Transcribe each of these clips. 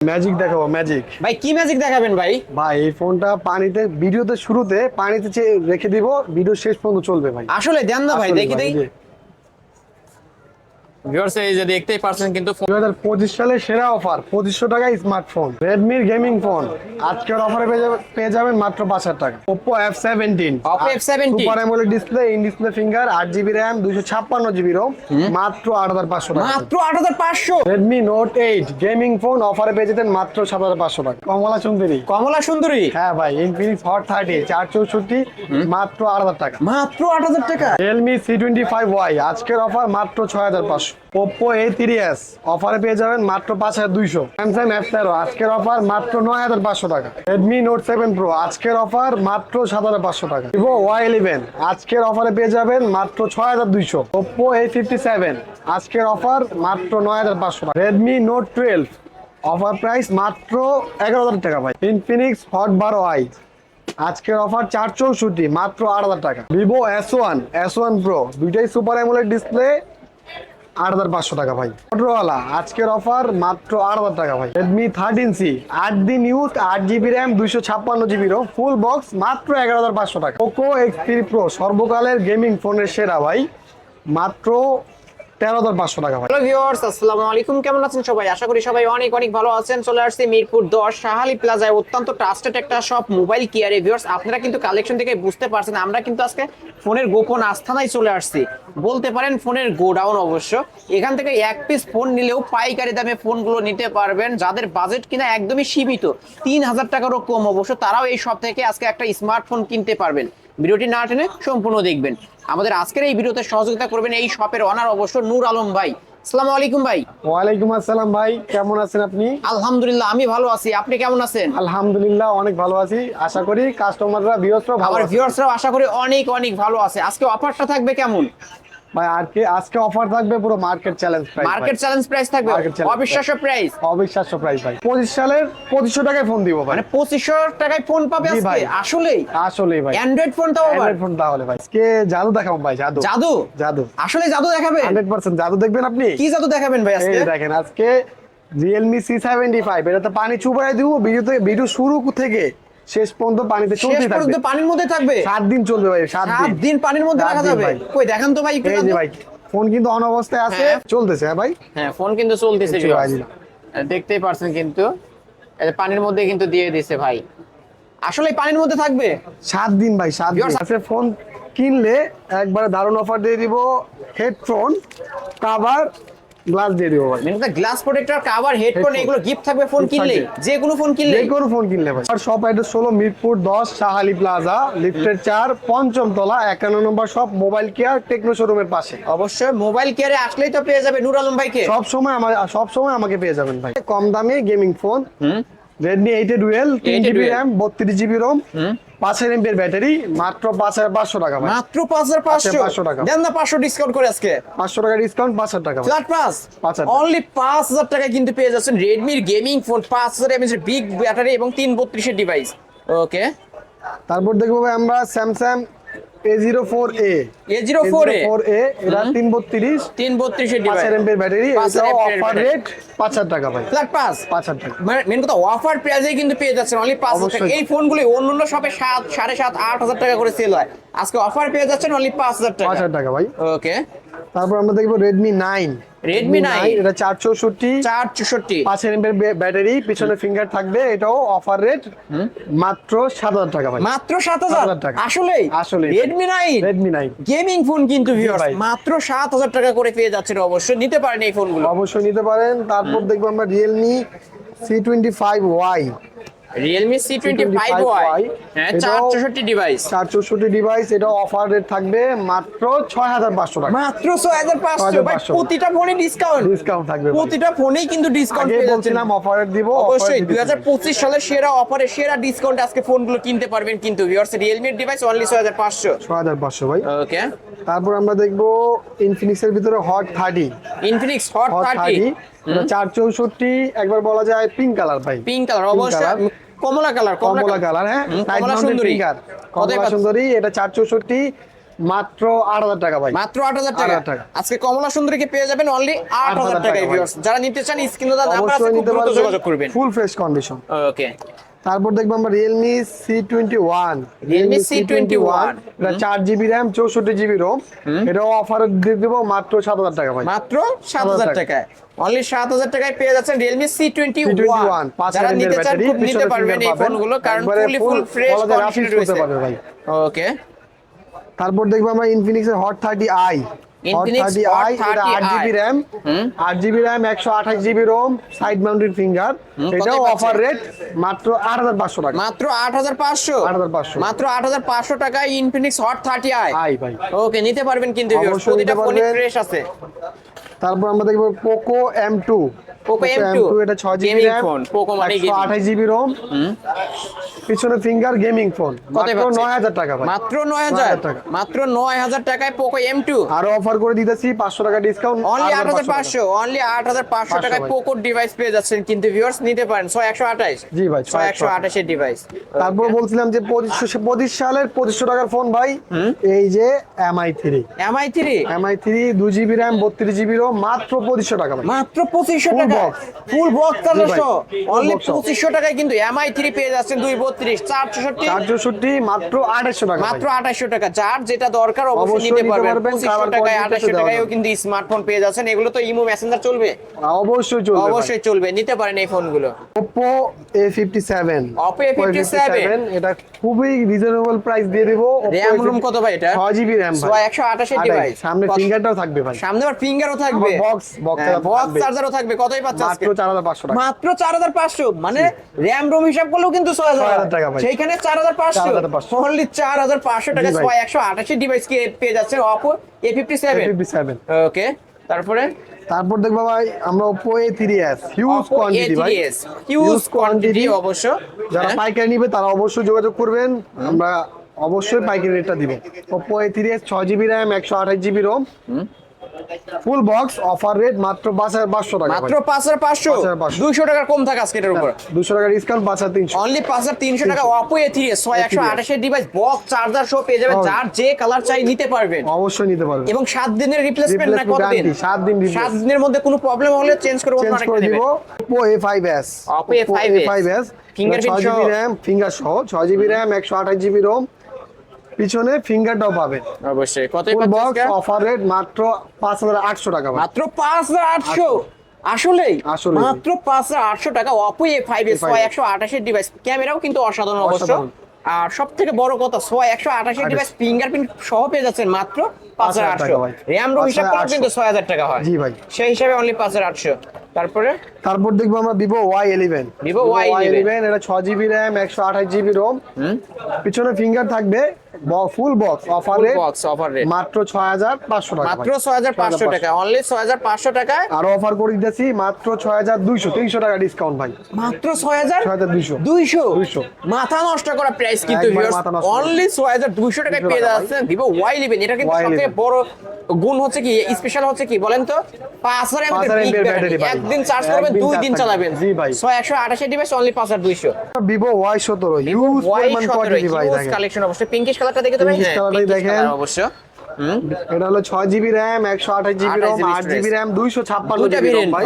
Magic দেখাবো magic ভাই কি ম্যাজিক দেখাবেন ভাই? ভাই এই ফোনটা পানিতে ভিডিওতে শুরুতে পানিতে রেখে দিব ভিডিও শেষ পর্যন্ত চলবে ভাই। আসলে দেন না ভাই দেখি দেখি ভিউয়ার্স এই যে দেখতেই পারছেন কিন্তু ফোন- দুই হাজার পঁচিশ সালে সেরা অফার পঁচিশশো টাকায় স্মার্টফোন রেডমির গেমিং ফোন আজকের অফারে পেয়ে যাবেন মাত্র পাঁচ হাজার টাকা। Oppo F seventeen Oppo F17 super AMOLED display in display finger ছাপ্পান্ন জিবি মাত্র আট হাজার পাঁচশো টাকা। মাত্র আট হাজার পাঁচশো। Redmi Note eight gaming phone অফারে পেয়ে যেতেন মাত্র সাত হাজার পাঁচশো টাকা। কমলা সুন্দরী। কমলা সুন্দরী। হ্যাঁ ভাই হট থার্টি চার চৌষট্টি মাত্র আট হাজার টাকা। মাত্র আট হাজার টাকা। Realme C twenty five Y আজকের অফার মাত্র ছয় হাজার পাঁচশো। ওপো এ থ্রি এস অফারে পেয়ে যাবেন মাত্র পাঁচ হাজার দুইশো। স্যামসাং এফ তেরো, আজকের অফার মাত্র নয় হাজার পাঁচশো টাকা। রেডমি নোট সেভেন প্রো আজকের অফার মাত্র সাত হাজার পাঁচশো টাকা। ভিভো ওয়াই ইলেভেন আজকের অফারে পেয়ে যাবেন মাত্র ছয় হাজার দুইশো। ওপো এ ফিফটি সেভেন আজকের অফার মাত্র নয় হাজার পাঁচশো টাকা। Redmi Note twelve offer price মাত্র এগারো হাজার টাকা ভাই। ইনফিনিক্স হট বারো আই আজকের অফার চার চৌষট্টি, মাত্র আট হাজার টাকা। Vivo S one S one Pro দুইটাই সুপার অ্যামোলেড ডিসপ্লে আট হাজার পাঁচশো টাকা ভাই। মোটরওয়ালা আজকের অফার মাত্র আট হাজার টাকা ভাই। রেডমি থার্টিন সি আট দিন ইউজ আট জিবি র্যাম দুইশো ছাপ্পান্ন জিবি রো ফুল বক্স মাত্র এগারো হাজার পাঁচশো টাকা। পোকো এক্স থ্রি প্রো সর্বকালের গেমিং ফোনের সেরা ভাই। মাত্র আসসালামু আলাইকুম। কেমন আছেন সবাই? আশা করি সবাই অনেক অনেক ভালো আছেন। চলে মিরপুর অত্যন্ত একটা মোবাইল আপনারা কিন্তু কালেকশন থেকে বুঝতে পারছেন, আমরা কিন্তু আজকে ফোনের গোপন আস্থানায় চলে আসছি। বলতে পারেন ফোনের গোডাউন অবশ্য। এখান থেকে এক পিস ফোন নিলেও পাইকারি দামে ফোনগুলো নিতে পারবেন। যাদের বাজেট কিনা একদমই সীমিত, তিন হাজার টাকারও কম অবশ্য, তারাও এই শপ থেকে আজকে একটা স্মার্টফোন কিনতে পারবেন। ভিডিওটি না টেনে সম্পূর্ণ দেখবেন। আমাদের আজকের এই ভিডিওতে সহযোগিতা করবেন এই শপের অনার অবশ্য নূর আলম ভাই। আসসালামু আলাইকুম ভাই। ওয়ালাইকুম আসসালাম ভাই কেমন আছেন আপনি? আলহামদুলিল্লাহ আমি ভালো আছি। আপনি কেমন আছেন? আলহামদুলিল্লাহ অনেক ভালো আছি। আশা করি কাস্টমাররা ভিউয়ার্সরা ভালো আমার আছে। আশা করি অনেক অনেক ভালো আছে। আজকে অফারটা থাকবে কেমন? ভাই আজকে আজকে অফার থাকবে পুরো market challenge price market challenge price থাকবে? অবিশ্বাস্য প্রাইস অবিশ্বাস্য প্রাইস ভাই। পঁচিশ সালের পঁচিশশো টাকায় ফোন দিব ভাই। মানে পঁচিশশো টাকায় ফোন পাবে আজকে। আসলেই? আসলে ভাই। অ্যান্ড্রয়েড ফোন তাও আবার। ফোন তাহলে ভাই। আজকে জাদু দেখাবো ভাই জাদু। জাদু? জাদু। আসলে জাদু দেখাবেন? হান্ড্রেড পার্সেন্ট জাদু দেখবেন আপনি? কি জাদু দেখাবেন ভাই আজকে? দেখেন আজকে রিয়েলমি সি সেভেন্টি ফাইভ এটাতে পানি চুপাই দিব ভিডিও থেকে ভিডিও শুরু থেকে শেষ পর্যন্ত পানিতে শেষ চলতে পর্যন্ত থাকবে। পানির মধ্যে থাকবে? সাত দিন চলবে ভাই সাত সাত দিন। পানির মধ্যে রাখা যাবে? ভাই। কই দেখান তো ভাই একটু এই যে ভাই ফোন কিন্তু অন অবস্থায় আছে হ্যাঁ। চলতেছে হ্যাঁ ভাই? হ্যাঁ ফোন কিন্তু চলতেছে। দেখতেই পারছেন কিন্তু। পানির মধ্যে কিন্তু দিয়ে দিছে ভাই। আসলে পানির মধ্যে থাকবে? সাত দিন ভাই সাত দিন। আছে ফোন কিনলে একবারে দারুণ অফার দিয়ে দিব হেডফোন কাভার গ্লাস দিয়ে দিব ভাই। মানে গ্লাস প্রোটেক্টর কভার হেডফোন এগুলো গিফট থাকবে ফোন কিনলে? যে কোনো ফোন কিনলে। যে কোনো ফোন কিনলে ভাই। আর শপ অ্যাড্রেস হলো মিরপুর দশ সাহালি প্লাজা লিফটের চার পঞ্চম তলা একান্ন নম্বর শপ মোবাইল কেয়ার টেকনো শোরুমের পাশে। অবশ্যই মোবাইল কেয়ারে আসলেই তো পেয়ে যাবে নূর আলম ভাইকে। সব সময় আমার সব সময় আমাকে পেয়ে যাবেন ভাই। কম দামে gaming phone Redmi eight dual তিন 8 জিবি dual। র্যাম বত্রিশ জিবি রোম পাঁচের এমপির ব্যাটারি মাত্র পাঁচ হাজার পাঁচশো টাকা মাত্র পাঁচ হাজার পাঁচশো। 500 টাকা। দেন না পাঁচশো ডিসকাউন্ট করে আজকে। পাঁচশো টাকা ডিসকাউন্ট পাঁচ হাজার টাকা। ফ্ল্যাট পাঁচ 5,000 অনলি পাঁচ হাজার টাকা কিন্তু পেয়ে যাচ্ছেন রেডমির গেমিং ফোন পাঁচ হাজার এমএস বিগ ব্যাটারি এবং তিন বত্রিশের ডিভাইস ওকে তারপর দেখব আমরা Samsung A zero four A A zero four A four A এটা তিন বত্রিশ তিন বত্রিশের ডিভাইস পাঁচের এমপির ব্যাটারি অফার রেট পাঁচ হাজার টাকা ভাই। ফ্ল্যাট পাস পাঁচ হাজার টাকা। মেন কথা অফার প্রাইসে কিন্তু পেয়ে যাচ্ছেন অনলি পাঁচ হাজার টাকা অবশ্যই। এই ফোনগুলি অন্য অন্য শপে সাত সাড়ে সাত আট হাজার টাকা করে সেল হয়। আজকে অফার পেয়ে যাচ্ছেন অনলি পাঁচ হাজার পাঁচ টাকা হাজার টাকা ভাই। ওকে তারপর আমরা দেখব রেডমি নাইন Redmi 9 এটা চার চৌষট্টি চার চৌষট্টি পাঁচের এমপির ব্যাটারি পিছনে ফিঙ্গার থাকবে এটাও অফার রেট মাত্র সাত হাজার টাকা ভাই। মাত্র সাত হাজার? 7,000 টাকা। আসলেই? আসলে Redmi nine Redmi nine gaming phone কিন্তু। মাত্র সাত হাজার টাকা করে পেয়ে যাচ্ছেন অবশ্যই। নিতে পারেন এই ফোনগুলো অবশ্যই নিতে পারেন। তারপর দেখব আমরা Realme C twenty five Y five Y হ্যাঁ চার এটাও- চৌষট্টি ডিভাইস চার চৌষট্টি ডিভাইস এটা অফার রেট থাকবে মাত্র ছয় হাজার পাঁচশো টাকা। মাত্র প্রতিটা ফোনে ডিসকাউন্ট ডিসকাউন্ট থাকবে প্রতিটা ফোনেই কিন্তু ডিসকাউন্ট পেয়ে বলছিলাম অফার রেট দিব অবশ্যই দুই হাজার পঁচিশ সালের সেরা অফারে সেরা ডিসকাউন্ট আজকে ফোনগুলো কিনতে পারবেন কিন্তু ভিউয়ার্স রিয়েলমির ডিভাইস অনলি ছয় হাজার পাঁচশো। ছয় হাজার পাঁচশো ভাই। ওকে তারপর আমরা দেখব ইনফিনিক্স এর ভিতরে Hot thirty Infinix Hot Hot thirty thirty চার চৌষট্টি একবার বলা যায় পিঙ্ক কালার ভাই। পিঙ্ক কালার অবশ্যই। কমলা কালার কমলা কালার হ্যাঁ? কমলা সুন্দরী। কমলা সুন্দরী এটা চার চৌষট্টি মাত্র আট হাজার টাকা ভাই। মাত্র আট হাজার টাকা। আজকে কমলা সুন্দরীকে পেয়ে যাবেন অনলি আট হাজার 8,000 টাকা টাকা যারা নিতে চান স্ক্রিনে দাদা অবশ্যই নিতে দ্রুত যোগাযোগ করবেন। পারবেন ফুল ফ্রেশ কন্ডিশন ওকে তারপর দেখব আমরা Realme C twenty one Realme C21 এটা চার জিবি র্যাম চৌষট্টি জিবি রোম এটাও অফার দিয়ে দেবো মাত্র সাত হাজার টাকা ভাই। মাত্র সাত হাজার টাকা। টাকায় অনলি সাত হাজার টাকায় পেয়ে যাচ্ছেন রিয়েলমি সি টোয়েন্টি C21 পাঁচ যারা হাজার নিতে চান খুব নিতে পারবেন এই ফোনগুলো কারণ ফুলি ফুল ফ্রেশ কন্ডিশনে রয়েছে। ভাই। ওকে তারপর দেখব আমরা ইনফিনিক্সের Hot thirty I Hot Infinix thirty Hot I এটা 30i আট জিবি র্যাম আট জিবি র্যাম একশো আঠাশ GB ROM side mounted finger এটাও অফার রেট মাত্র আট হাজার পাঁচশো টাকা। মাত্র আট হাজার পাঁচশো? 8,500 মাত্র আট হাজার পাঁচশো টাকায় ইনফিনিক্স হট থার্টি আই ভাই। ওকে নিতে পারবেন কিন্তু। ফ্রেশ আছে। তারপর আমরা দেখব Poco M two Poco M2 এটা ছয় জিবি মানে পিছনে ফিঙ্গার গেমিং ফোন মাত্র টাকা ভাই। মাত্র 9,000 টাকা। মাত্র নয় হাজার টাকায় পোকো এম টু অফার করে দিতেছি পাঁচশো টাকা ডিসকাউন্ট অনলি আট হাজার পাঁচশো অনলি আট হাজার পাঁচশো 500 টাকায় পোকো ডিভাইস পেয়ে যাচ্ছেন কিন্তু ভিউয়ার্স নিতে পারেন ছয় একশো আঠাশ। জি ভাই, ছয় একশো আঠাশের ডিভাইস তারপর বলছিলাম যে পঁচিশশো পঁচিশ সালের পঁচিশশো টাকার ফোন ভাই এই যে MI three MI three MI three দু জিবি র্যাম বত্রিশ জিবি রোম মাত্র পঁচিশশো টাকা মাত্র পঁচিশশো Full টাকা box। ফুল বক্স অনলি টাকায় কিন্তু এমআই পেয়ে যাচ্ছেন দুই বত্রিশ চার চৌষট্টি চার চৌষট্টি মাত্র আড়াইশো টাকা মাত্র ভাই। টাকা। যার যেটা দরকার অবশ্যই নিতে পারবেন। টাকায় টাকায়ও কিন্তু স্মার্টফোন পেয়ে যাচ্ছেন। এগুলো তো ইমো মেসেঞ্জার চলবে? অবশ্যই চলবে অবশ্যই চলবে। নিতে পারেন এই ফোনগুলো Oppo A fifty seven Oppo A57 এটা খুবই রিজনেবল প্রাইস দিয়ে দিব। র্যাম রুম কত ভাই এটা? জিবি র্যাম একশো আঠাশের ডিভাইস সামনে ফিঙ্গারটাও থাকবে ভাই। সামনে আবার ফিঙ্গারও থাকবে। box, box হ্যাঁ, থাকবে। চার্জারও থাকবে পাচ্ছে মাত্র চার হাজার পাঁচশো টাকা। মাত্র চার হাজার পাঁচশো। মানে র্যাম রোম হিসাব করলেও কিন্তু 6,000 টাকা ভাই। সেইখানে চার হাজার পাঁচশো। 4,500 অনলি চার হাজার পাঁচশো টাকা জি ভাই। ছয় একশো আঠাশি ডিভাইস কে পেয়ে যাচ্ছে সেভেন ফিফটি সেভেন ওকে তারপরে? তারপর দেখব ভাই আমরা three S huge Oppo quantity ভাই। A3s হিউজ কোয়ান্টিটি অবশ্য। যারা হ্যাঁ। পাইকারি নেবে তারা অবশ্যই যোগাযোগ করবেন। আমরা অবশ্যই পাইকারি রেটটা দিব। ওপো এ থ্রি এস ছয় GB full box offer rate মাত্র পাঁচ হাজার পাঁচশো টাকা মাত্র পাঁচ হাজার পাঁচশো? 5,500 দুইশো টাকার কম থাকে আজকে এটার উপর দুশো টাকা ডিসকাউন্ট পাঁচ হাজার তিনশো। অনলি পাঁচ হাজার তিনশো টাকা অপো এ থ্রি ছয় একশো আঠাশের ডিভাইস বক্স চার্জার সহ পেয়ে যাবেন। Oh. যার যে কালার চাই নিতে পারবেন। অবশ্যই নিতে পারবেন। এবং সাত দিনের রিপ্লেসমেন্ট না কত দিন সাত দিন। সাত দিনের মধ্যে কোনো প্রবলেম হলে চেঞ্জ করে অন্য আরেকটা করে দিব। নেবেন। Oppo A five S Oppo A5s five S সহ। র্যাম ফিঙ্গার সহ। ছয় জিবি র্যাম একশো আঠাশ জিবি রোম পিছনে ফিঙ্গারটাও পাবেন অবশ্যই। ফুল বক্স অফার রেট মাত্র পাঁচ হাজার আটশো টাকা মাত্র পাঁচ হাজার আটশো? আসলেই? আসলেই। মাত্র পাঁচ হাজার আটশো টাকা। অপো এ ফাইভ এস ছয় একশো আঠাশের ডিভাইস ক্যামেরাও কিন্তু অসাধারণ অবশ্য। আর সব থেকে বড় কথা ছয় একশো আঠাশের ডিভাইস ফিঙ্গারপ্রিন্ট সহ পেয়ে যাচ্ছেন মাত্র পাঁচ হাজার আটশো। র্যাম রোম হিসাব করলে কিন্তু ছয় হাজার টাকা হয়। জি ভাই। সেই হিসাবে অনলি পাঁচ হাজার আটশো। তারপরে? তারপর দেখব আমরা Vivo Y eleven Vivo Y11 এটা ছ জিবি র্যাম একশো আঠাশ জিবি রোম পিছনে ফিঙ্গার থাকবে full box offer rate box offer rate মাত্র ছয় হাজার পাঁচশো টাকা মাত্র ভাই। ছয় হাজার পাঁচশো টাকা অনলি ছয় হাজার পাঁচশো টাকায় আরও অফার করে দিতেছি মাত্র ছয় হাজার দুইশো তিনশো টাকা ডিসকাউন্ট ভাই। মাত্র ছয় হাজার 6,200 দুইশো। 200 মাথা নষ্ট করা প্রাইস কিন্তু করা। অনলি ছয় হাজার দুইশো টাকায় পেয়ে যাচ্ছেন ভিভো ওয়াই ইলেভেন এটা কিন্তু Y11 সবথেকে বড় গুণ হচ্ছে কি স্পেশাল হচ্ছে কি বলেন তো? পাঁচ হাজার পাঁচ হাজার big mAh battery, battery ভাই। একদিন চার্জ করবেন একদিন দুই দিন। চালাবেন জি ভাই। ছয় একশো আঠাশের ডিভাইস অনলি পাঁচ হাজার দুইশো ভিভো ওয়াই সতেরো হিউজ পরিমাণ কোয়ালিটি ভাই কালেকশন অবশ্যই পিঙ্কিশ কালারটা দেখে তো ভাই colourটাই দেখেন। অবশ্য এটা হলো ছয় জিবি র্যাম একশো আঠাশ জিবি 28 রোম আট জিবি র্যাম দুইশো ছাপ্পান্ন দুইটা জিবি রোম ভাই।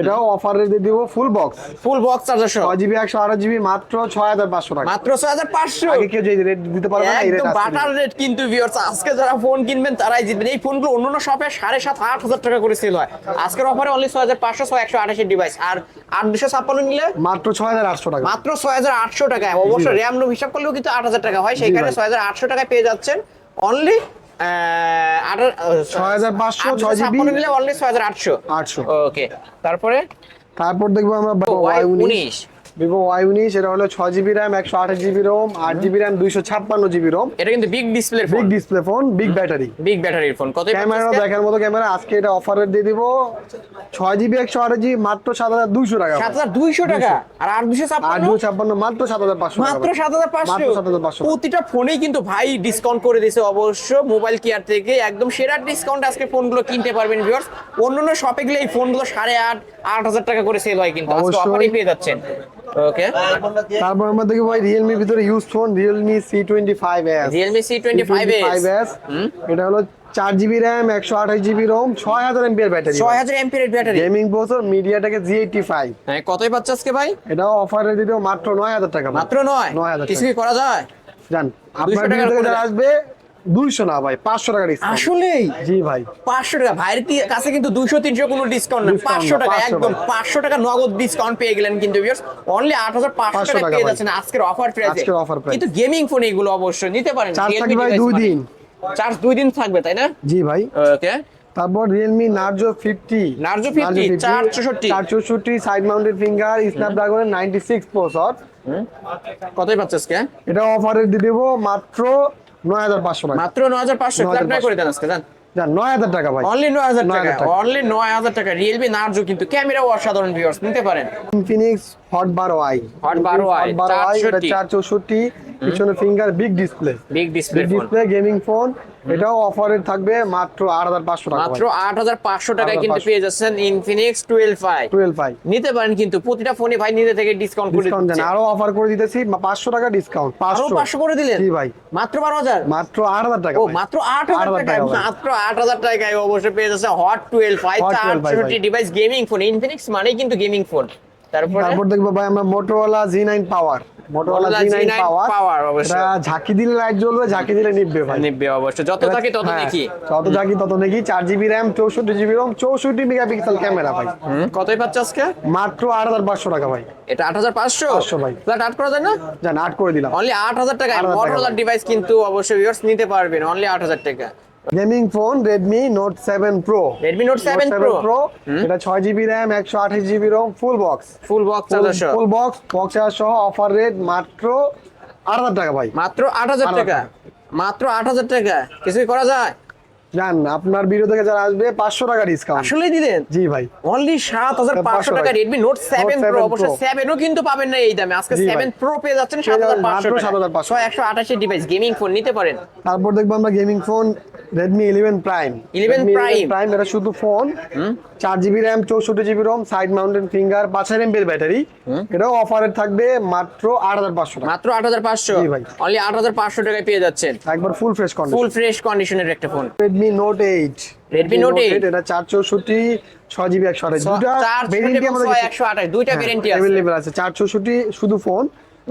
এটাও অফার রেটে দিব full box full box charger সহ ছয় জিবি একশো আঠাশ জিবি মাত্র ছয় হাজার পাঁচশো টাকা। মাত্র ছয় হাজার পাঁচশো? আগে কেউ যে রেট দিতে পারবে না এই রেট বাটার রেট কিন্তু ভিউয়ার্স আজকে যারা ফোন কিনবেন তারাই জিতবেন। এই ফোনগুলো অন্যান্য শপে সাড়ে সাত আট হাজার টাকা করে সেল হয়। আজকের অফারে অনলি ছয় হাজার পাঁচশো ছয় একশো ডিভাইস আর আট দুশো ছাপ্পান্ন নিলে? মাত্র ছয় হাজার আটশো টাকা। মাত্র ছয় হাজার আটশো টাকায়। অবশ্য র্যাম রোম হিসাব করলেও কিন্তু আট হাজার টাকা হয়। ছয় হাজার আটশো টাকায় পেয়ে যাচ্ছেন। অনলি ছয় হাজার পাঁচশো ছয় জিবি? অনলি ছয় হাজার আটশো। আটশো। ওকে তারপরে? তারপর দেখব আমরা উনিশ। ভিভো ওয়াই উনিশ এটা হলো ছয় জিবি র্যাম একশো আঠাশ জিবি রোম আট জিবি র্যাম দুইশো ছাপ্পান্ন জিবি রোম এটা কিন্তু big display big display phone big battery big ব্যাটারির ফোন কত ক্যামেরা দেখার মতো ক্যামেরা আজকে এটা অফারে দিয়ে দিব। ছয় জিবি একশো আঠাশ জিবি মাত্র সাত হাজার দুইশো টাকা। সাত হাজার দুইশো টাকা? আর আট দুশো আট দুশো ছাপ্পান্ন মাত্র সাত হাজার পাঁচশো মাত্র সাত হাজার পাঁচশো? সাত হাজার পাঁচশো প্রতিটা ফোনেই কিন্তু ভাই ডিসকাউন্ট করে দিয়েছে অবশ্য। মোবাইল কেয়ার থেকে একদম সেরা ডিসকাউন্ট আজকে ফোনগুলো কিনতে পারবেন ভিউয়ার্স অন্যান্য শপে গেলে এই ফোনগুলো সাড়ে আট আট হাজার টাকা করে সেল হয় কিন্তু। আজকে। অফারেই পেয়ে যাচ্ছেন। ওকে তারপর আমরা দেখি ভাই রিয়েলমি ভিতরে use phone C twenty five S এটা হলো চার জিবি র্যাম একশো আঠাশ জিবি রোম ছয় হাজার এমপিএর ব্যাটারি ছয় হাজার এমপিএর ব্যাটারি গেমিং প্রসেসর মিডিয়াটেকের জি এইটটি ফাইভ হ্যাঁ কতই পাচ্ছে আজকে ভাই? এটাও অফারে দিতে মাত্র নয় হাজার টাকা মাত্র নয়? নয় হাজার কিছু কি করা যায়? জান আপনার আসবে দুইশো না ভাই পাঁচশো টাকা আসলেই? জি ভাই। পাঁচশো টাকা। ভাইয়ের কাছে কিন্তু দুইশো তিনশো কোনো ডিসকাউন্ট না। পাঁচশো টাকা একদম পাঁচশো টাকা নগদ ডিসকাউন্ট পেয়ে গেলেন কিন্তু অনলি আট হাজার পাঁচশো টাকা পেয়ে যাচ্ছেন আজকের অফার প্রাইসে offer কিন্তু গেমিং ফোন এগুলো অবশ্যই নিতে পারেন। দুই মানে। দিন। চার্জ দুই দিন থাকবে তাই না? জি ভাই। ওকে তারপর রিয়েলমি নার্জো ফিফটি Narzo 50, 464 চার চৌষট্টি। সাইড মাউন্টেড ফিঙ্গার স্ন্যাপড্রাগনের নাইনটি সিক্স প্রসর কতই পাচ্ছে এটা অফারে দিয়ে দেবো মাত্র নয় হাজার পাঁচশো মাত্র নয় হাজার পাঁচশো। 9,500 করে দেন আজকে জান? নয় হাজার টাকা ভাই। অনলি নয় হাজার টাকা। অনলি নয় হাজার টাকা। রিয়েলমি নার্জো কিন্তু ক্যামেরাও অসাধারণ ভিউয়ার্স নিতে পারেন। ইনফিনিক্স হট বারো আই Hot 12i, বারো আই এটা 464 চার চৌষট্টি পিছনে finger big display big display display gaming phone এটাও অফারে থাকবে মাত্র আট হাজার পাঁচশো টাকা মাত্র আট হাজার পাঁচশো টাকায় কিন্তু 8,500 পেয়ে যাচ্ছেন Infinix twelve five twelve five নিতে পারেন কিন্তু প্রতিটা ফোনে ভাই নিজে থেকে ডিসকাউন্ট করে দেন। আরও অফার করে দিতেছি পাঁচশো টাকা ডিসকাউন্ট আরও পাঁচশো। পাঁচশো করে দিলেন? জি ভাই। মাত্র বারো হাজার? মাত্র আট হাজার টাকা ও মাত্র আট হাজার 8,000 টাকা মাত্র আট হাজার টাকায় অবশ্যই পেয়ে যাচ্ছে হট টুয়েলভ ফাইভ Hot 12 ভাই, চারশোটি ভাই। ডিভাইস গেমিং ফোন ইনফিনিক্স মানেই কিন্তু গেমিং ফোন তারপরে? দেখব ভাই আমরা Motorola G nine power Motorola G nine G9 power অবশ্যই। ঝাঁকি দিলে লাইট জ্বলবে ঝাঁকি দিলে নিববে ভাই। নিবে অবশ্যই। যত তত হ্যাঁ, দেখি। যত ঝাঁকি তত দেখি। চার জিবি র্যাম চৌষট্টি জিবি রোম চৌষট্টি মেগাপিক্সেল ক্যামেরা ভাই। কতই পাচ্ছে আজকে? মাত্র আট হাজার পাঁচশো টাকা ভাই। এটা আট হাজার পাঁচশো? 500 ভাই। ফ্ল্যাট আট করা যায় না? জান আট করে দিলাম। অনলি আট হাজার টাকা ভাই। ডিভাইস কিন্তু অবশ্যই ভিউয়ার্স নিতে পারবেন। অনলি আট হাজার টাকা। Gaming phone Redmi Note seven Pro Redmi Note 7 Pro? Pro এটা ছয় জিবি র্যাম একশো আঠাশ GB ROM full box full box full box box সহ অফার রেট মাত্র আট হাজার টাকা ভাই। মাত্র আট হাজার 8,000 টাকা। মাত্র আট হাজার টাকা? কিছুই করা যায়? জান আপনার ভিডিও থেকে যারা আসবে পাঁচশো টাকা ডিসকাউন্ট আসলেই দিলেন জি ভাই। অনলি সাত হাজার পাঁচশো 500 টাকা। নোট সেভেন 7 প্রো অবশ্য Pro। সেভেনও কিন্তু পাবেন না এই দামে। আজকে জি ভাই। সেভেন প্রো পেয়ে যাচ্ছেন পেয়ে সাত হাজার যাবেন পাঁচশো মাত্র 7,500 ছয় একশো আঠাশি ডিভাইস গেমিং ফোন নিতে পারেন। তারপর দেখব আমরা gaming phone Redmi eleven Prime 11 Prime। Prime এটা শুধু ফোন চার জিবি র্যাম চৌষট্টি GB ROM side mounted finger পাঁচ হাজার এমপির ব্যাটারি এটাও অফারে থাকবে মাত্র আট হাজার পাঁচশো টাকা। মাত্র আট হাজার পাঁচশো। জি ভাই। অনলি আট হাজার পাঁচশো টাকায় পেয়ে যাচ্ছেন। একবার full fresh condition full fresh কন্ডিশনের একটা phone Redmi Note eight Redmi Note 8 এটা চার চৌষট্টি ছয় জিবি একশো আঠাশ। দুটা চার আমাদের ছয় একশো আঠাশ দুইটা ভেরিয়েন্টই আছে। अवेलेबल আছে। চার চৌষট্টি শুধু ফোন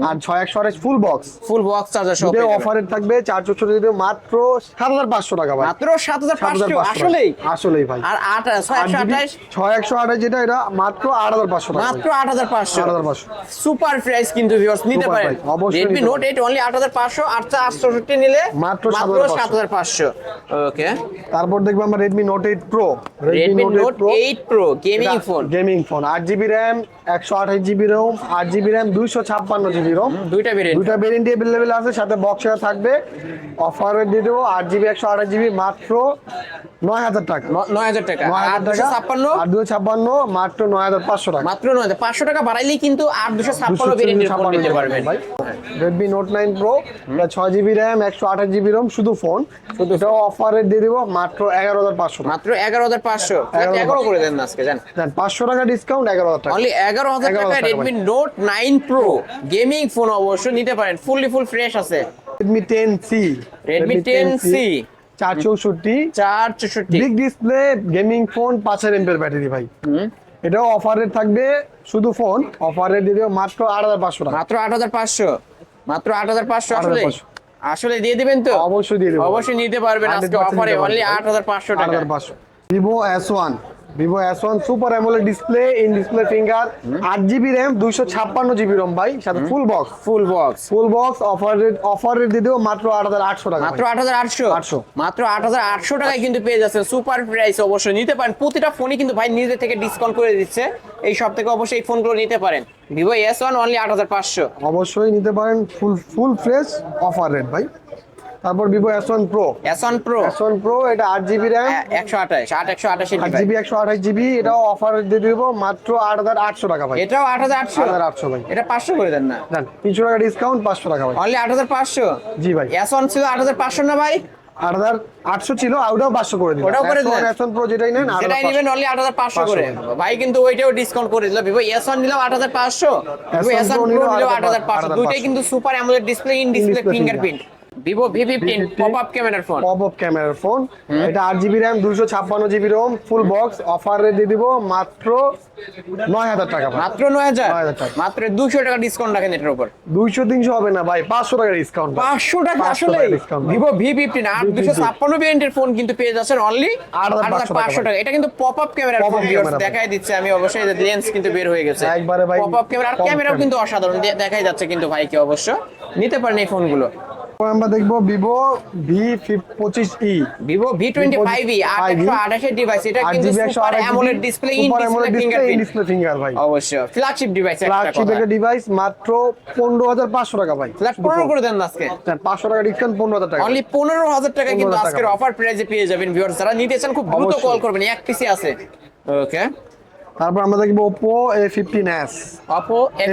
আর ছয় একশো আঠাশ full box full box charger সহ অফারে থাকবে চার চৌষট্টি মাত্র সাত হাজার পাঁচশো টাকা ভাই। মাত্র সাত হাজার পাঁচশো আসলেই? আসলেই ভাই। আর আট ছয় একশো আঠাশ? যেটা এটা মাত্র আট হাজার পাঁচশো টাকা। মাত্র আট হাজার পাঁচশো। আট হাজার পাঁচশো। সুপার প্রাইস কিন্তু ভিউয়ার্স নিতে পারেন। অবশ্যই রেডমি নোট এইট অনলি আট হাজার পাঁচশো আটশো আটষট্টি নিলে মাত্র মাত্র 7,500 সাত হাজার পাঁচশো। ওকে তারপর দেখব আমরা Redmi Note eight Pro Redmi Note eight Pro gaming phone gaming phone আট জিবি র্যাম একশো আঠাশ জিবি রোম আট জিবি র্যাম দুইশো ছাপ্পান্ন জিবি রোম। দুইটা ভেরিয়েন্ট দুটা ভেরিয়েন্ট অ্যাভেলেবেল আছে সাথে বক্সে থাকবে। অফারে দিয়ে দেবো আট জিবি একশো আঠাশ জিবি মাত্র নয় হাজার টাকা। নয় হাজার টাকা। নয় হাজার টাকা ছাপ্পান্ন? আর দুশো ছাপ্পান্ন মাত্র নয় হাজার পাঁচশো টাকা। মাত্র নয় হাজার পাঁচশো টাকা বাড়াইলেই কিন্তু আট দুশো ছাপ্পান্ন ভেরিয়েন্টের ফোন নিতে পারবেন। ভাই। রেডমি নোট নাইন প্রো ছয় জিবি র্যাম একশো আঠাশ জিবি রোম শুধু ফোন শুধু অফারে দিয়ে দেবো মাত্র এগারো হাজার পাঁচশো মাত্র এগারো হাজার পাঁচশো। এগারো করে দেন আজকে জান। পাঁচশো টাকা ডিসকাউন্ট এগারো হাজার টাকা। অনলি এগারো হাজার 11,000 টাকা Redmi Note nine Pro gaming phone অবশ্যই নিতে পারেন ফুললি ফুল ফ্রেশ আছে। Redmi ten C Redmi ten C চার চৌষট্টি। চার চৌষট্টি। বিগ ডিসপ্লে গেমিং ফোন পাঁচ হাজার এমপের ব্যাটারি ভাই। এটাও অফারে থাকবে শুধু ফোন অফারে দেবো মাত্র আট হাজার পাঁচশো টাকা। মাত্র আট হাজার পাঁচশো। মাত্র আট হাজার পাঁচশো আসলে 8,500 আসলে দিয়ে দিবেন তো? অবশ্যই দিয়ে দেবো। অবশ্যই নিতে পারবেন আজকে অফারে অনলি আট হাজার পাঁচশো টাকা পাঁচশো। Vivo S one Vivo S one super AMOLED display in display finger আট জিবি র্যাম দুইশো ছাপ্পান্ন জিবি রম ভাই সাথে full box full box full box offer offer rate দিয়ে দেবো মাত্র আট হাজার আটশো টাকা মাত্র আট হাজার আটশো? 800 মাত্র আট হাজার আটশো টাকায় কিন্তু পেয়ে যাচ্ছেন সুপার প্রাইস অবশ্যই। নিতে পারেন প্রতিটা ফোনই কিন্তু ভাই নিজে থেকে ডিসকাউন্ট করে দিচ্ছে। এই সব থেকে অবশ্যই এই ফোনগুলো নিতে পারেন। ভিভো এস ওয়ান অনলি আট হাজার পাঁচশো। অবশ্যই নিতে পারেন full full fresh offer rate ভাই। তারপর Vivo S one Pro S one Pro S one Pro এটা আট জিবি র্যাম একশো আঠাশ আট একশো আঠাশের আট জিবি একশো আঠাশ জিবি এটাও অফার দিয়ে দেবো মাত্র আট হাজার আটশো টাকা ভাই এটাও আট হাজার আটশো আট হাজার আটশো ভাই এটা পাঁচশো করে দেন না জান তিনশো টাকা ডিসকাউন্ট পাঁচশো টাকা ভাই অনলি আট হাজার পাঁচশো জি ভাই এস ওয়ান ছিল আট হাজার পাঁচশো না ভাই আট হাজার আটশো ছিল ওটাও পাঁচশো করে দিলাম ওটাও করে দিলেন? এস প্রো যেটাই নেন যেটাই নেবেন অনলি আট হাজার পাঁচশো করে ভাই কিন্তু ওইটাও ডিসকাউন্ট করে দিল ভিভো এস ওয়ান নিলাম আট হাজার পাঁচশো S1 এস ওয়ান প্রো নিলেও আট হাজার পাঁচশো 8,500 দুইটাই কিন্তু super AMOLED display in display fingerprint Vivo V fifteen pop up ক্যামেরার ফোন পপ আপ ক্যামেরার ফোন এটা আট জিবি র্যাম দুশো ছাপ্পান্ন জিবি রোম ফুল বক্স অফারে দিয়ে দিব মাত্র নয় হাজার টাকা মাত্র নয় হাজার? 9,000 টাকা। মাত্র দুশো টাকা ডিসকাউন্ট রাখেন এটার উপর। দুইশো তিনশো হবে না ভাই পাঁচশো টাকা ডিসকাউন্ট পাঁচশো টাকা 500 আসলে। ভিভো ভি ফিফটিন আট দুশো ছাপ্পান্ন ভেরিয়েন্টের ফোন কিন্তু পেয়ে যাচ্ছেন অনলি আট হাজার 8,500 পাঁচশো টাকা। এটা কিন্তু পপ আপ ক্যামেরার ফোন। দেখাই দিচ্ছে। আমি অবশ্যই লেন্স কিন্তু বের হয়ে গেছে। একবারে ভাই পপ আপ ক্যামেরা আর ক্যামেরাও কিন্তু অসাধারণ। দেখাই যাচ্ছে কিন্তু ভাইকে অবশ্য। নিতে পারেন এই ফোনগুলো আমরা দেখব ভিভো ভি পঁচিশ E Vivo V twenty five E আট 5e একশো আঠাশের ডিভাইস এটা কিন্তু একশো super AMOLED display display finger ভাই। অবশ্য ফ্ল্যাগশিপ ডিভাইস ফ্ল্যাগশিপ একটা ডিভাইস মাত্র পনেরো হাজার পাঁচশো টাকা ভাই। ফ্ল্যাট পনেরো করে দেন আজকে। পাঁচশো টাকা ডিসকাউন্ট পনেরো হাজার টাকা। অনলি পনেরো হাজার টাকা কিন্তু আজকের অফার প্রাইজে পেয়ে যাবেন ভিউয়ার্স যারা নিতে চান খুব দ্রুত কল করবেন এক পিসি আছে। ওকে তারপর আমরা দেখব Oppo A fifteen S Oppo A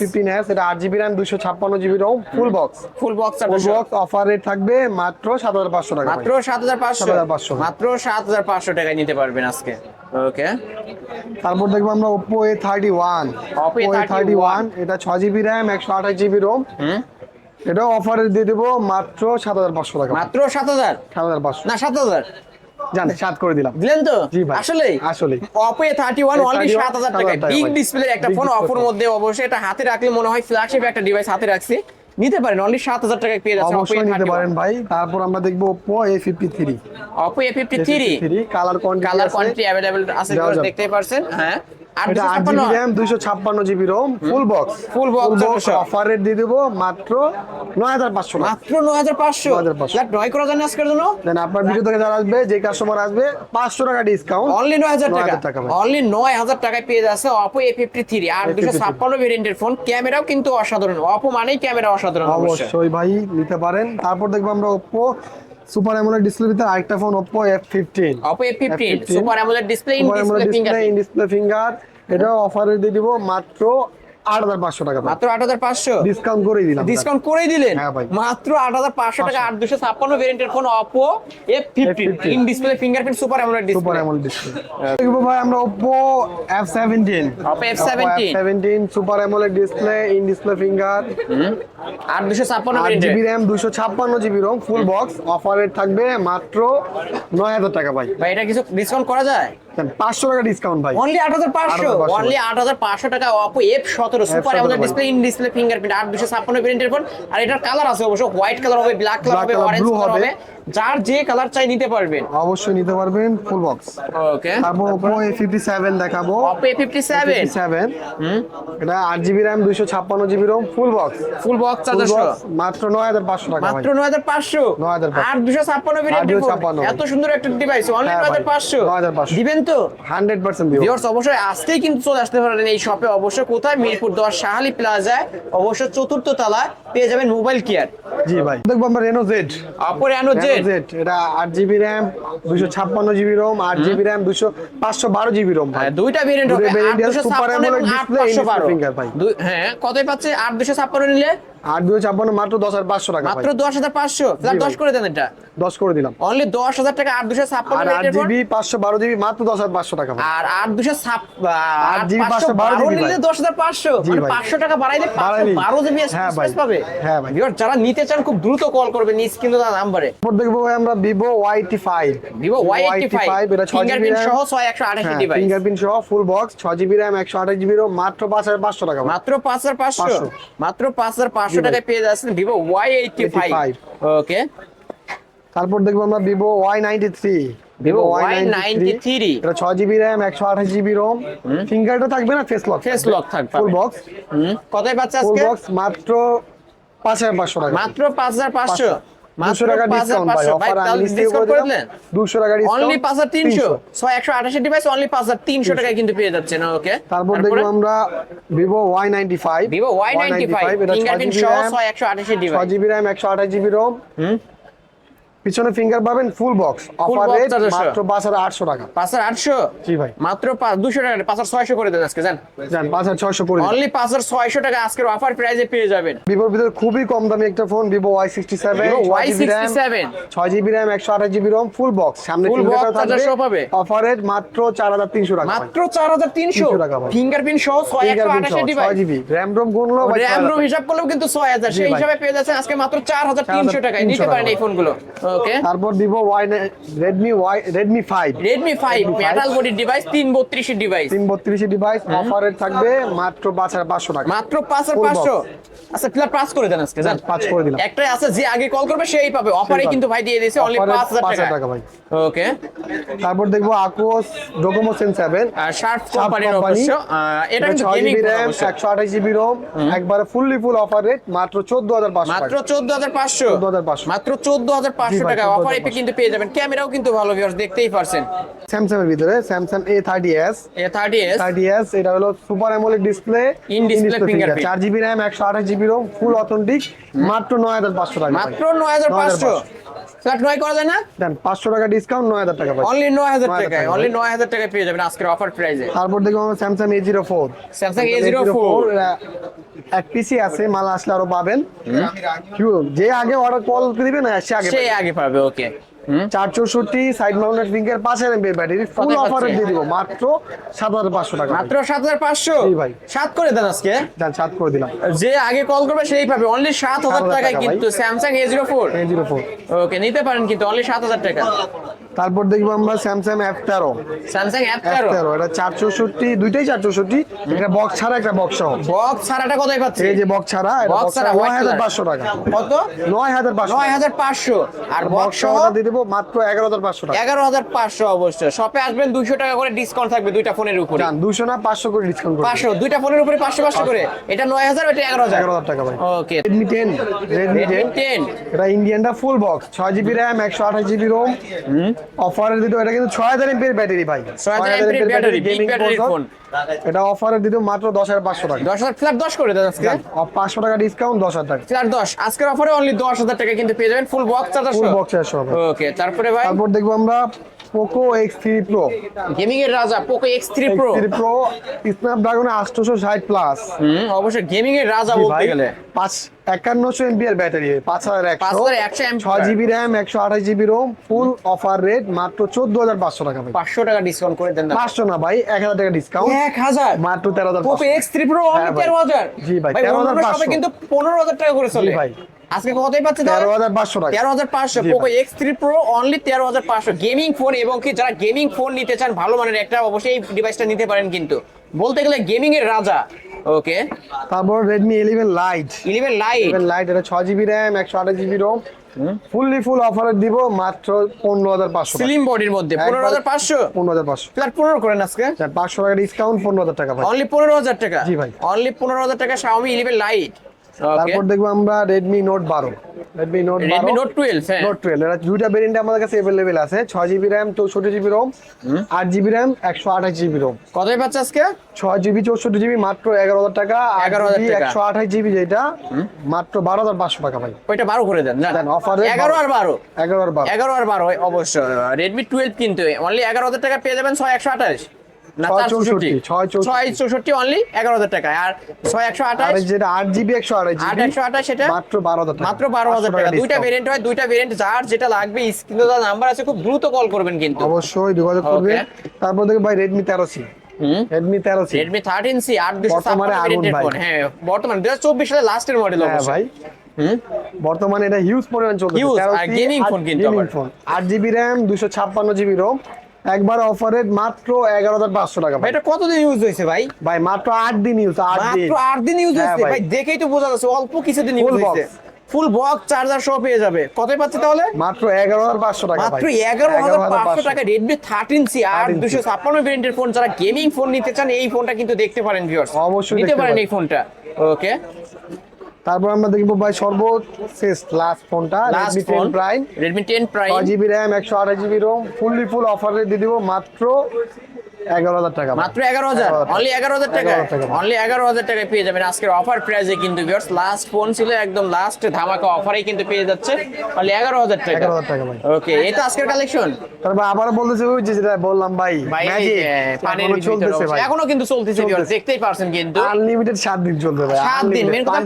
fifteen S এটা আট জিবি র্যাম দুশো ছাপ্পান্ন GB ROM full box full box full box অফারে থাকবে মাত্র সাত হাজার পাঁচশো টাকা মাত্র সাত হাজার পাঁচশো। 7,500 মাত্র সাত হাজার পাঁচশো টাকায় নিতে পারবেন আজকে। ওকে। তারপর দেখব আমরা Oppo A thirty one Oppo A thirty one এটা ছ জিবি র্যাম একশো আঠাশ জিবি রোম হুম? এটাও অফারে দিয়ে দেবো মাত্র সাত হাজার পাঁচশো টাকা। মাত্র সাত হাজার? সাত হাজার পাঁচশো। না সাত হাজার। জানে সাত করে দিলাম। দিলেন তো? জি ভাই। আসলে আসলে। অপো থার্টি ওয়ান অনলি 31 সাত হাজার টাকা 7,000 টাকা বিগ ডিসপ্লে একটা ফোন অফার মধ্যে অবশ্যই এটা হাতে রাখলে মনে হয় ফ্ল্যাগশিপ একটা ডিভাইস হাতে রাখছি। নিতে পারেন অনলি সাত হাজার টাকায় পেয়ে যাচ্ছে অবশ্যই নিতে পারেন ভাই। তারপর আমরা দেখব Oppo A fifty three Oppo A fifty three colour quantity colour quantity available আছে দেখতে পারছেন হ্যাঁ। GB ROM full box Full box offer rate দিয়ে দেবো মাত্র নয় হাজার পাঁচশো মাত্র নয় হাজার পাঁচশো? নয় করা জানি আজকের জন্য দেন আপনার ভিডিও থেকে যারা আসবে যে কাস্টমার আসবে পাঁচশো টাকা ডিসকাউন্ট অনলি নয় হাজার টাকা। অনলি নয় হাজার টাকায় পেয়ে যাচ্ছে অপো এ ফিফটি থ্রি আর দুশো ছাপ্পান্ন ভেরিয়েন্টের ফোন ক্যামেরাও কিন্তু অসাধারণ। অপো মানেই ক্যামেরা অসাধারণ অবশ্যই অবশ্যই। ভাই নিতে পারেন। তারপর দেখব আমরা ওপো সুপার অ্যামোলেড ডিসপ্লে ভিতরে আরেকটা phone fifteen Oppo A fifteen super AMOLED display in display finger এটাও অফারে দিয়ে দিব মাত্র আট হাজার পাঁচশো টাকা মাত্র আট হাজার পাঁচশো? ডিসকাউন্ট করে দিলাম ডিসকাউন্ট করেই দিলেন? হ্যাঁ মাত্র টাকা আট দুশো ছাপ্পান্ন ভেরিয়েন্টের phone Oppo F fifteen F15 in display fingerprint super AMOLED super display AMOLED display দেখব ভাই আমরা Oppo F Oppo F17 seventeen super AMOLED display in display finger GB GB full box offer থাকবে মাত্র নয় হাজার টাকা ভাই। ভাই এটা কিছু ডিসকাউন্ট করা যায়? পাঁচশো টাকা ডিসকাউন্ট ভাই। অনলি আট হাজার পাঁচশো? অনলি আট হাজার পাঁচশো টাকা অপো এফ সতেরো সুপার আমাদের ডিসপ্লে ইন ডিসপ্লে ফিঙ্গারপ্রিন্ট আট দুশো ছাপ্পান্ন প্রিন্টের ফোন আর এটার কালার আছে অবশ্য হোয়াইট কালার হবে ব্ল্যাক কালার হবে অরেঞ্জ কালার হবে। যার যে কালার চাই নিতে পারবেন। অবশ্যই নিতে পারবেন ফুল বক্স ওকে তারপর ফিফটি সেভেন দেখাবো। Oppo A fifty seven seven এটা আট জিবি র্যাম দুইশো ছাপ্পান্ন GB ROM full box full box charger মাত্র নয় হাজার পাঁচশো টাকা মাত্র নয় হাজার পাঁচশো? 9,500 আট দুশো ছাপ্পান্ন ভেরিয়েন্টের ফোন 8,256 এত সুন্দর একটা ডিভাইস অনলি হ্যাঁ নয় ভাই, হাজার পাঁচশো। 9,500 দিবেন তো? হান্ড্রেড পার্সেন্ট দিব। ভিউয়ার্স অবশ্যই আজকেই কিন্তু চলে আসতে পারেন এই শপে অবশ্যই কোথায়? মিরপুর দশ শাহালি প্লাজায় অবশ্য চতুর্থ তলায় পেয়ে যাবেন মোবাইল কেয়ার জি ভাই। দেখব আমরা Reno Z Oppo Reno Z Z এটা জিবি র্যাম দুশো ছাপ্পান্ন জিবি রোম আট জিবি র্যাম দুশো পাঁচশো বারো জিবি রোম ভাই। হ্যাঁ, দুইটা ভেরিয়েন্ট হবে। ভাই। হ্যাঁ কতই পাচ্ছে? আট দুশো ছাপ্পান্ন নিলে? দুশো ছাপ্পান্ন মাত্র দশ হাজার পাঁচশো টাকা মাত্র দশ হাজার পাঁচশো। দশ করে দেন এটা। দশ করে দিলাম। অনলি দশ হাজার টাকা আট দুশো ছাপ্পান্ন আট জিবি পাঁচশো বারো জিবি মাত্র দশ হাজার পাঁচশো টাকা আর আট দুশো আট GB পাঁচশো বারো নিলে দশ হাজার পাঁচশো। মানে। পাঁচশো টাকা বাড়াইলে বারো জিবি হ্যাঁ স্পেস পাবে। হ্যাঁ ভাই। যারা নিতে চান খুব দ্রুত কল করবে নিজ কিন্তু নাম্বারে দেখব ভাই আমরা Vivo Y T five Vivo Y eighty five এটা ছয় জিবি ফিঙ্গারপ্রিন্ট সহ ছয় একশো আঠাশি হ্যাঁ ডিভাইস ফিঙ্গারপ্রিন্ট সহ ফুল বক্স ছয় জিবি র্যাম একশো আঠাশ জিবি মাত্র পাঁচ হাজার পাঁচশো টাকা মাত্র পাঁচ হাজার পাঁচশো। মাত্র পাঁচ হাজার পাঁচশো। টাকায় পেয়ে যাচ্ছেন Vivo Y eighty five okay তারপর দেখব আমরা Vivo Y ninety three Vivo Y93 এটা ছয় জিবি র্যাম একশো আঠাশ জিবি রোম ফিঙ্গারটা থাকবে না? ফেস লক ফেস লক থাকবে। ফুল বক্স হুম, কতই পাচ্ছে ফুল বক্স মাত্র পাঁচ হাজার পাঁচশো টাকা। মাত্র পাঁচ হাজার পাঁচশো। দুশো টাকা ভাই অফার ডিসকাউন্ট করে দিলেন দুশো টাকা অনলি ডিসকাউন্ট ছয় একশো আঠাশি ডিভাইস অনলি পাঁচ হাজার তিনশো টাকায় কিন্তু পেয়ে যাচ্ছেন ওকে তারপর দেখব আমরা নাইনটি ফাইভ এটা ছয় ফিঙ্গারপ্রিন্ট সহ র্যাম ছয় একশো আঠাশি ছয় ডিভাইস জিবি র্যাম একশো আঠাশ জিবি রোম পিছনে ফিঙ্গার পাবেন ফুল বক্স অফার রেট মাত্র পাঁচ হাজার আটশো টাকা। পাঁচ হাজার আটশো? জি ভাই। মাত্র পাঁচ দুশো টাকা পাঁচ হাজার ছয়শো করে দেন আজকে জান? হাজার ছয়শো করে দিন। অনলি পাঁচ হাজার ছয়শো টাকা আজকের অফার প্রাইজে পেয়ে যাবেন। ভিভোর ভিতরে খুবই কম দামি একটা phone Vivo Y sixty seven Vivo Y67 ছয় জিবি র্যাম একশো আঠাশ জিবি রোম ফুল বক্স সামনে box charger পাবে? অফার রেট মাত্র চার হাজার তিনশো টাকা মাত্র চার হাজার তিনশো? টাকা ভাই। ফিঙ্গারপ্রিন্ট সহ ছয় একশো আঠাশের ডিভাইস ছয় জিবি র্যাম রোম গুনলো ভাই র্যাম রোম হিসাব করলেও কিন্তু ছয় হাজার। সেই হিসাবে পেয়ে যাচ্ছেন আজকে মাত্র চার হাজার তিনশো টাকায়। 4,300 নিতে পারেন এই ফোনগুলো ওকে তারপর দিব Y Redmi Y Redmi 5 Redmi 5 metal body device 332 এর ডিভাইস 332 এর ডিভাইস অফারে থাকবে মাত্র 5500 টাকা। মাত্র 5500 আচ্ছা ফিলার পাস করে দেন আজকে জান। পাস করে দিলাম। একটাই আছে যে আগে কল করবে সেই পাবে। অফারে কিন্তু ভাই দিয়ে দিয়েছে অনলি 5000 টাকা ভাই। ওকে তারপর দেখব আকোস ডোকোমো সেন 7 আর শার্প কোম্পানির অবশ্য। এটা কিন্তু গেমিং RAM 128 জিবি ROM একবারে ফুললি ফুল অফার রেট মাত্র 14500 মাত্র 14500 14500 মাত্র 14500 পেয়ে যাবেন। ক্যামেরাও কিন্তু ভালো ভিউয়ার্স দেখতেই পারছেন। স্যামসাং এর ভিতরে Samsung A thirty S thirty S thirty S এটা হলো সুপার অ্যামোলেড ডিসপ্লে চার জিবি র্যাম একশো আঠাশ জিবি রোম ফুল অথেন্টিক মাত্র নয় হাজার পাঁচশো মাত্র নয় হাজার পাঁচশো। ফ্ল্যাট নয় করা যায় না? দেন পাঁচশো টাকা ডিসকাউন্ট নয় হাজার টাকা পাই অনলি নয় হাজার 9,000 টাকায় অনলি ভাই। নয় হাজার টাকায় পেয়ে যাবেন আজকের অফার প্রাইসে তারপর দেখব আমার Samsung A zero four Samsung A zero four এক পিসি আছে মাল আসলে আরও পাবেন। কি- যে আগে অর্ডার কল দিবে না সে আগে সে আগে পাবে ওকে চার চৌষট্টি সাইড মাউন্টেড ফিঙ্গার পাঁচ এমপি ব্যাটারি ফুল অফারে দিয়ে দিব মাত্র সাত হাজার পাঁচশো টাকা। মাত্র সাত হাজার পাঁচশো? ভাই। সাত করে দেন আজকে? যান সাত করে দিলাম। যে আগে কল করবে সেই পাবে। অনলি সাত হাজার টাকায় কিন্তু Samsung A zero four A zero four okay নিতে পারেন কিন্তু অনলি সাত হাজার টাকা। তারপর দেখব আমরা স্যামসাং এফ তেরো। স্যামসাং এফ তেরো? এটা চার চৌষট্টি দুইটাই চার চৌষট্টি। এটা বক্স ছাড়া একটা বক্স সহ। বক্স ছাড়াটা কোথায় পাচ্ছে? এই যে বক্স ছাড়া বক্স ছাড়া, নয় হাজার পাঁচশো টাকা। কত? নয় হাজার পাঁচশো। নয় হাজার পাঁচশো। আর বক্স সহ? দিয়ে দেবো মাত্র এগারো হাজার পাঁচশো টাকা। এগারো হাজার পাঁচশো অবশ্যই শপে আসবেন দুইশো টাকা করে ডিসকাউন্ট থাকবে দুইটা ফোনের উপরে। দুশো না পাঁচশো করে ডিসকাউন্ট পাঁচশো দুইটা ফোনের উপরে পাঁচশো পাঁচশো করে। এটা নয় হাজার এটা এগারো হাজার। এগারো হাজার টাকা ভাই। Okay Redmi ten Redmi ten এটা ইন্ডিয়ানটা ফুল বক্স ছয় জিবি র্যাম একশো আঠাশ জিবি রোম অফারে দিত এটা কিন্তু ছয় হাজার এমপির ব্যাটারি ভাই। 6000 mAh battery, big battery phone. এটা অফারের দিত মাত্র দশ হাজার পাঁচশো টাকা। দশ হাজার ফ্ল্যাট দশ করে দেন আজকে। পাঁচশো টাকা ডিসকাউন্ট দশ হাজার টাকা। ফ্ল্যাট দশ। আজকের অফারে অনলি দশ হাজার টাকা কিন্তু পেয়ে যাবেন full box charger full box হবে। ওকে তারপরে ভাই? তারপর দেখব আমরা Poco X three Pro gaming এর রাজা Poco X three Pro three Pro স্ন্যাপড্রাগনে আটশোশো ষাট প্লাস অবশ্যই গেমিং এর রাজা বলতে গেলে। পাঁচ একান্নশো এমপি এর ব্যাটারি পাঁচ হাজার একশো 5100 mAh ছয় জিবি র্যাম একশো আঠাশ GB ROM full offer rate মাত্র চোদ্দ হাজার পাঁচশো টাকা পাঁচশো টাকা ডিসকাউন্ট করে দেন পাঁচশো না ভাই এক হাজার টাকা ডিসকাউন্ট এক হাজার? মাত্র তেরো হাজার এক্স থ্রি প্রো। তেরো হাজার। জি ভাই, 13,500 শপে কিন্তু পনেরো হাজার টাকা করে চলে। ভাই। আজকে কতই পাচ্ছে তেরো হাজার পাঁচশো টাকা। তেরো হাজার পাঁচশো। Poco X three Pro only তেরো হাজার পাঁচশো। গেমিং ফোন এবং কি যারা গেমিং ফোন নিতে চান ভালো মানের একটা অবশ্যই এই ডিভাইসটা নিতে পারেন কিন্তু। বলতে গেলে গেমিং এর রাজা। ওকে তারপর Redmi eleven lite eleven lite eleven lite এটা ছয় জিবি র্যাম একশো আঠাশ জিবি রোম ফুললি ফুল অফারে দিব মাত্র পনেরো হাজার পাঁচশো স্লিম বডির মধ্যে পনেরো হাজার পাঁচশো? পনেরো হাজার পাঁচশো। ফ্ল্যাট পনেরো করেন আজকে? পাঁচশো টাকা ডিসকাউন্ট পনেরো হাজার টাকা ভাই। অনলি পনেরো হাজার টাকা? জি ভাই। অনলি পনেরো হাজার টাকা শাওমি ইলেভেন লাইট ওকে তারপর দেখব আমরা রেডমি নোট বারো। Redmi note Redmi note twelve হ্যাঁ। নোট টুয়েলভ এটা দুইটা ভেরিয়েন্ট আমাদের কাছে অ্যাভেলেবেল আছে। ছয় জিবি র্যাম চৌষট্টি জিবি রোম আট জিবি র্যাম একশো আঠাশ জিবি রোম কতই পাচ্ছে আজকে? ছয় জিবি চৌষট্টি জিবি মাত্র এগারো হাজার টাকা। 11,000 টাকা। একশো আঠাশ জিবি যেটা মাত্র বারো হাজার পাঁচশো টাকা ভাই। ওইটা বারো করে দেন rate এগারো আর বারো। এগারো আর বারো। এগারো আর বারো অবশ্যই। রেডমি টুয়েলভ কিন্তু অনলি এগারো হাজার টাকা পেয়ে যাবেন ছয় একশো আঠাশ। ছয় চৌষট্টি অনলি এগারো হাজার টাকা আর ছয় একশো আঠাশ? যেটা আট জিবি একশো আঠাশ আট একশো আঠাশ সেটা? মাত্র বারো হাজার মাত্র বারো হাজার টাকা দুইটা ভেরিয়েন্ট হয় দুইটা ভেরিয়েন্ট যার যেটা লাগবে স্ক্রিনে দেওয়া নাম্বার আছে খুব দ্রুত কল করবেন কিন্তু। অবশ্যই যোগাযোগ করবে তারপর দেখো ভাই রেডমি তেরো সি। রেডমি তেরো সি। রেডমি থার্টিন সি আট দুশো বর্তমানে ছাপ্পান্ন আগুন ভেরিয়েন্টের ভাই। ফোন হ্যাঁ বর্তমানে দু হাজার চব্বিশ সালে লাস্টের মডেল হ্যাঁ ভাই। হুম? বর্তমানে এটা হিউজ পরিমাণ চলছে কিন্তু ফোন আট জিবি র্যাম দুশো ছাপ্পান্ন জিবি রোম একবার অফারে মাত্র এগারো হাজার পাঁচশো টাকা এটা কতদিন ইউজ হয়েছে ভাই? ভাই মাত্র আট দিন ইউজ আট দিন। মাত্র আট দিন ইউজ হ্যাঁ হয়েছে? ভাই। দেখেই তো বোঝা যাচ্ছে অল্প কিছুদিন ইউজ হয়েছে। ফুল বক্স চার্জার সহ পেয়ে যাবে। কত পাচ্ছে তাহলে? মাত্র এগারো হাজার পাঁচশো টাকা মাত্র এগারো হাজার পাঁচশো টাকা রেডমি থার্টিন সি আর দুশো ছাপ্পান্ন ভেরিয়েন্টের ফোন যারা গেমিং ফোন নিতে চান এই ফোনটা কিন্তু দেখতে পারেন ভিউয়ার্স অবশ্যই নিতে পারেন। এই ফোনটা ওকে তারপর আমরা দেখব ভাই সর্বশেষ লাস্ট ফোনটা রেডমি টেন প্রাইম ছয় জিবি র্যাম একশো আঠাশ জিবি রোম ফুললি ফুল অফারে দিয়ে দিব মাত্র এগারো হাজার টাকা মাত্র এগারো হাজার? অনলি এগারো হাজার টাকা অনলি এগারো হাজার টাকায় পেয়ে যাবেন। আজকের অফার প্রাইসে কিন্তু ভিউয়ার্স লাস্ট ফোন ছিল একদম লাস্ট ধামাকা অফারেই কিন্তু পেয়ে যাচ্ছে। অনলি এগারো হাজার টাকা। এগারো হাজার টাকা ভাই। ওকে এটা আজকের কালেকশন তারপর আবার বলতেছে ওই যে যেটা বললাম ভাই ভাই ম্যাজিক পানির চলতেছে ভাই। এখনও কিন্তু চলতেছে viewers, দেখতেই পারছেন কিন্তু। আনলিমিটেড দিন চলবে ভাই দিন মেন কথা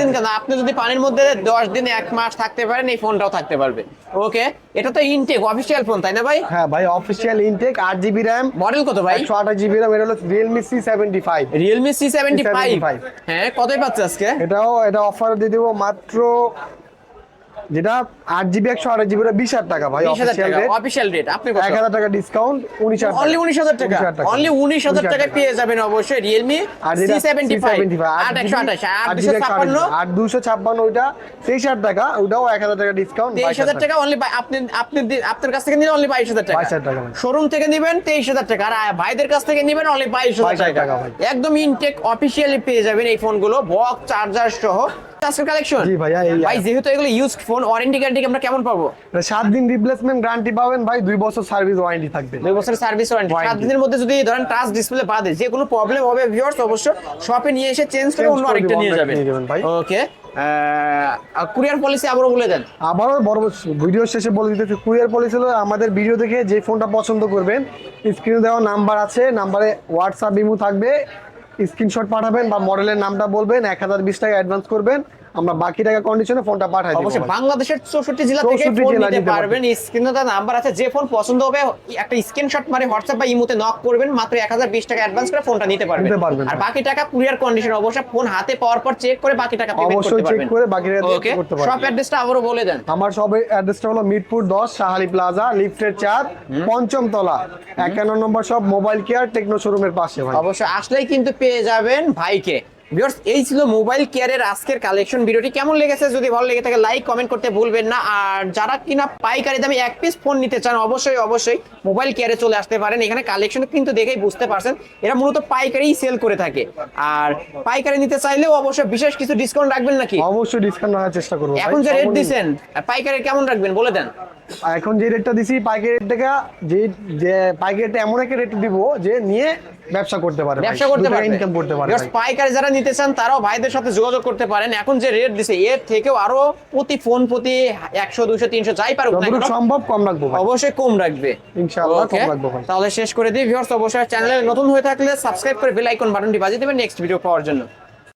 দিন কেন? আপনি যদি পানির মধ্যে দশ দিন এক মাস থাকতে পারেন এই ফোনটাও থাকতে পারবে। ওকে এটা তো ইনটেক অফিসিয়াল ফোন তাই না ভাই? হ্যাঁ ভাই অফিসিয়াল ইনটেক আট জিবি র্যাম মডেল কত ভাই? একশো আঠাশ জিবি র্যাম এটা হলো Realme C seventy five Realme C seventy five C75 হ্যাঁ কতই পাচ্ছে আজকে? এটাও এটা অফার দিয়ে দেবো মাত্র যেটা আট জিবি একশো আঠাশ জিবি বিশ হাজার টাকা ভাই অফিসিয়াল রেট আপনি এক হাজার টাকা ডিসকাউন্ট উনিশ হাজার অনলি উনিশ হাজার টাকা? অনলি উনিশ হাজার টাকা পেয়ে যাবেন অবশ্যই রিয়েলমি আর সি সেভেন্টি ফাইভ আট একশো আঠাশ আট আট দুশো ছাপ্পান্ন। আট দুশো ছাপ্পান্ন ওইটা তেইশ হাজার টাকা ওটাও এক হাজার টাকা ডিসকাউন্ট তেইশ হাজার টাকা। অনলি আপনি আপনি আপনার কাছ থেকে নিলে অনলি বাইশ হাজার টাকা। টাকা শোরুম থেকে নিবেন তেইশ হাজার টাকা আর ভাইদের কাছ থেকে নিবেন অনলি বাইশ হাজার টাকা। টাকা একদম ইনটেক অফিসিয়ালি পেয়ে যাবেন এই ফোনগুলো বক্স চার্জার সহ। আজকের কালেকশন জি এই- ভাই যেহেতু এগুলো ইউজ ফোন ওয়ারেন্টি গ্যারান্টি আমরা কেমন পাবো? সাত দিন রিপ্লেসমেন্ট গ্যারান্টি পাবেন ভাই দুই বছর সার্ভিস ওয়ারেন্টি থাকবে। দুই বছরের সার্ভিস ওয়ারেন্টি সাত দিনের মধ্যে যদি ধরেন টাচ ডিসপ্লে বাদে যে কোনো প্রবলেম হবে ভিউয়ার্স অবশ্য শপে নিয়ে এসে চেঞ্জ করে অন্য আরেকটা নিয়ে যাবেন। ওকে কুরিয়ার পলিসি আবারও বলে দেন। আবারও বড় ভিডিও শেষে বলে দিতেছি কুরিয়ার পলিসি হলো আমাদের ভিডিও দেখে যে ফোনটা পছন্দ করবেন স্ক্রিনে দেওয়া নাম্বার আছে নাম্বারে হোয়াটসঅ্যাপ ইমো থাকবে। স্ক্রিনশট পাঠাবেন বা মডেলের নামটা বলবেন এক হাজার বিশ টাকা অ্যাডভান্স করবেন। আমরা বাকি টাকা কন্ডিশনে ফোনটা পাঠাই দেবো অবশ্যই বাংলাদেশের চৌষট্টি জেলা থেকে ফোন নিতে পারবেন। স্ক্রিনে তার নাম্বার আছে যে ফোন পছন্দ হবে একটা স্ক্রিনশট মারে হোয়াটসঅ্যাপ বা ইমোতে নক করবেন মাত্র এক হাজার বিশ টাকা অ্যাডভান্স করে ফোনটা নিতে পারবেন। আর বাকি টাকা কুরিয়ার কন্ডিশন অবশ্যই ফোন হাতে পাওয়ার পর চেক করে বাকি টাকা পেমেন্ট করতে পারবেন। অবশ্যই চেক করে বাকি টাকা ওকে করতে পারবেন। শপ অ্যাড্রেসটা আবারও বলে দেন। আমার সবে অ্যাড্রেসটা হলো মিরপুর দশ শাহালি প্লাজা লিফটের চার পঞ্চম তলা। একান্ন নম্বর সব মোবাইল কেয়ার টেকনো শোরুমের পাশে ভাই। অবশ্যই আসলেই কিন্তু পেয়ে যাবেন ভাইকে। ভিউয়ার্স এই ছিল মোবাইল কেয়ারের আজকের কালেকশন ভিডিওটি কেমন লেগেছে? যদি ভালো লেগে থাকে লাইক কমেন্ট করতে ভুলবেন না। আর যারা কিনা পাইকারি দামে এক পিস ফোন নিতে চান অবশ্যই অবশ্যই মোবাইল কেয়ারে চলে আসতে পারেন। এখানে কালেকশন কিন্তু দেখেই বুঝতে পারছেন এরা মূলত পাইকারি সেল করে থাকে। আর পাইকারি নিতে চাইলেও অবশ্যই বিশেষ কিছু ডিসকাউন্ট রাখবেন নাকি? অবশ্যই ডিসকাউন্ট রাখার চেষ্টা করব। এখন যে রেট। দিচ্ছেন পাইকারি কেমন রাখবেন বলে দেন। এখন যে রেটটা দিছি পাইকারি রেট থেকে যে যে পাইকারি রেটটা এমন একটা রেট দিব যে নিয়ে ব্যবসা করতে পারে ব্যবসা করতে পারে ইনকাম করতে পারে। পাইকারি যারা নিতে চান তারাও ভাইদের সাথে যোগাযোগ করতে পারেন। এখন যে রেট দিছে এর থেকেও আরও প্রতি ফোন প্রতি 100 200 300 যাই পারুক না সম্ভব কম রাখব ভাই। অবশ্যই কম রাখবে। ইনশাআল্লাহ কম রাখব ভাই। তাহলে শেষ করে দিই। ভিউয়ার্স অবশ্যই চ্যানেলে নতুন হয়ে থাকলে সাবস্ক্রাইব করে বেল আইকন বাটনটি বাজিয়ে দেবেন নেক্সট ভিডিও পাওয়ার জন্য।